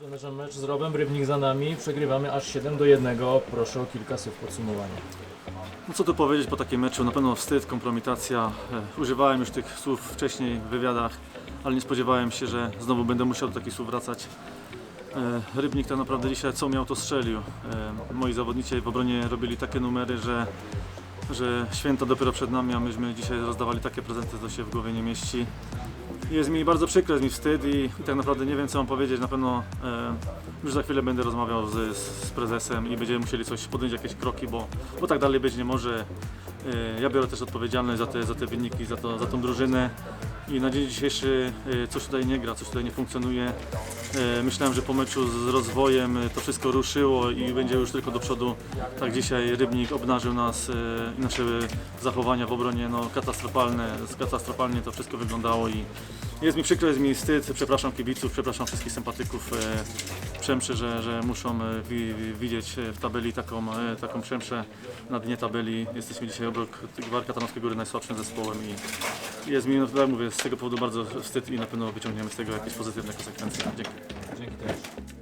Zamierzam mecz z Robem, Rybnik za nami, przegrywamy aż 7 do 1. Proszę o kilka słów podsumowania. No co tu powiedzieć po takim meczu? Na pewno wstyd, kompromitacja. E, Używałem już tych słów wcześniej w wywiadach, ale nie spodziewałem się, że znowu będę musiał do takich słów wracać. E, Rybnik tak naprawdę dzisiaj co miał to strzelił. E, Moi zawodnicy w obronie robili takie numery, że, że święta dopiero przed nami, a myśmy dzisiaj rozdawali takie prezenty, to się w głowie nie mieści. Jest mi bardzo przykro, jest mi wstyd i, i tak naprawdę nie wiem co mam powiedzieć. Na pewno e, już za chwilę będę rozmawiał z, z prezesem i będziemy musieli coś podjąć, jakieś kroki, bo, bo tak dalej być nie może. E, ja biorę też odpowiedzialność za te, za te wyniki, za, to, za tą drużynę i na dzień dzisiejszy e, coś tutaj nie gra, coś tutaj nie funkcjonuje. E, myślałem, że po meczu z rozwojem e, to wszystko ruszyło i będzie już tylko do przodu. Tak dzisiaj Rybnik obnażył nas i nasze zachowania w obronie no, katastrofalne. Katastrofalnie to wszystko wyglądało i jest mi przykro, jest mi wstyd. Przepraszam kibiców, przepraszam wszystkich sympatyków e, Przemszy, że, że muszą e, wi, wi, widzieć w tabeli taką, e, taką Przemszę na dnie tabeli. Jesteśmy dzisiaj obok Gwarka Tarnowskiej Góry najsłabszym zespołem i jest mi, no, tak mówię, z tego powodu bardzo wstyd i na pewno wyciągniemy z tego jakieś pozytywne konsekwencje. Dzięki. Dzięki też.